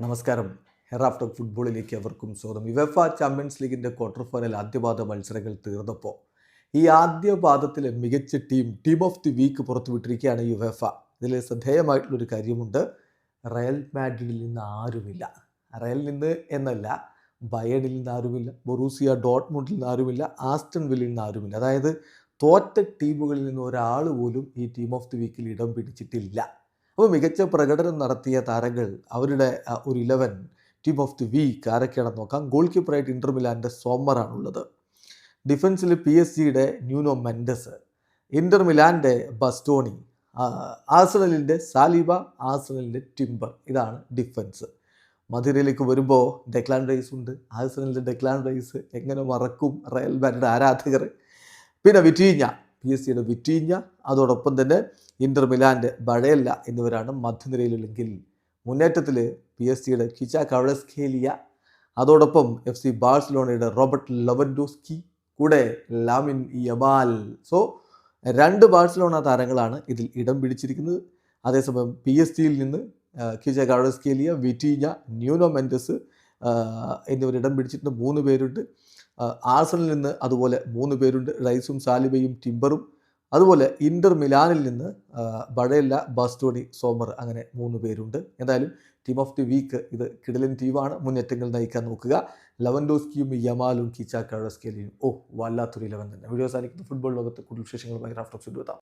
നമസ്കാരം. ഹെറാഫ്റ്റർ ഫുട്ബോളിലേക്ക് അവർക്കും സ്വാഗതം. യുവഫ ചാമ്പ്യൻസ് ലീഗിന്റെ ക്വാർട്ടർ ഫൈനൽ ആദ്യപാദ മത്സരങ്ങൾ തീർന്നപ്പോൾ ഈ ആദ്യ പാദത്തിലെ മികച്ച team team of the week പുറത്തുവിട്ടിരിക്കുകയാണ് UEFA ഇതിൽ ശ്രദ്ധേയമായിട്ടുള്ളൊരു കാര്യമുണ്ട്. റയൽ മാഡ്രിഡിൽ നിന്ന് ആരുമില്ല. റയലിൽ നിന്ന് എന്നല്ല ബയണിൽ നിന്ന് ആരുമില്ല ബൊറൂസിയ ഡോട്ട്മുണ്ടിൽ നിന്ന് ആരുമില്ല ആസ്റ്റൺ വില്ലിൽ നിന്ന് ആരുമില്ല. അതായത് തോറ്റ ടീമുകളിൽ നിന്ന് ഒരാൾ പോലും ഈ ടീം ഓഫ് ദി വീക്കിൽ ഇടം പിടിച്ചിട്ടില്ല. അപ്പോൾ മികച്ച പ്രകടനം നടത്തിയ താരങ്ങൾ അവരുടെ ഒരു eleven team of the week ആരൊക്കെയാണെന്ന് നോക്കാം. ഗോൾ കീപ്പറായിട്ട് ഇന്റർ മിലാന്റെ സോമറാണുള്ളത് ഡിഫൻസിൽ പി എസ് സിയുടെ ന്യൂനോ മെൻഡസ് ഇന്റർ മിലാന്റെ ബസ്റ്റോണി ആസണലിന്റെ സാലിബ ആസണലിന്റെ ടിംബർ ഇതാണ് ഡിഫൻസ് മധുരയിലേക്ക് വരുമ്പോൾ ഡെക്ലാൻ റൈസ് ഉണ്ട്. ആസണലിന്റെ ഡെക്ലാൻ റൈസ് എങ്ങനെ മറക്കും റയൽ ബാൻഡ് ആരാധകർ? പിന്നെ വിറ്റീഞ്ഞ പി എസ് സിയുടെ വിറ്റീഞ്ഞ അതോടൊപ്പം തന്നെ ഇന്റർ മിലാന്റെ ബഴയല്ല എന്നിവരാണ് മധ്യനിരയിലുള്ളെങ്കിൽ മുന്നേറ്റത്തിൽ പി എസ് സിയുടെ കിച്ച കവളസ്കേലിയ അതോടൊപ്പം എഫ് സി ബാഴ്സലോണയുടെ റോബർട്ട് ലവൻഡോസ്കി കൂടെ ലാമിൻ യമാൽ. സോ രണ്ട് ബാഴ്സലോണ താരങ്ങളാണ് ഇതിൽ ഇടം പിടിച്ചിരിക്കുന്നത്. അതേസമയം പി എസ് സിയിൽ നിന്ന് Khvicha Kvaratskhelia Vitinha Nuno Mendes എന്നിവർ ഇടം പിടിച്ചിട്ടുണ്ട് മൂന്ന് പേരുണ്ട്. ആഴ്സണിൽ നിന്ന് അതുപോലെ മൂന്ന് പേരുണ്ട്. റൈസും സാലിബയും ടിംബറും അതുപോലെ ഇന്റർ മിലാനിൽ നിന്ന് ബഴയല്ല ബാസ്റ്റോണി സോമർ അങ്ങനെ മൂന്ന് പേരുണ്ട്. എന്തായാലും ടീം ഓഫ് ദി വീക്ക് ഇത് കിടലൻ ടീമാണ് മുന്നേറ്റങ്ങൾ നയിക്കാൻ നോക്കുക. ലവൻഡോസ്കിയും യമാലും കിച്ച കഴസ്കേലിയും ഓ വല്ലാത്തൊരു ഇലവൻ തന്നെ. വീഡിയോ സാധിക്കുന്ന ഫുട്ബോൾ ലോകത്ത് കൂടുതൽ വിശേഷങ്ങളുമായി ഓഫ് എത്താം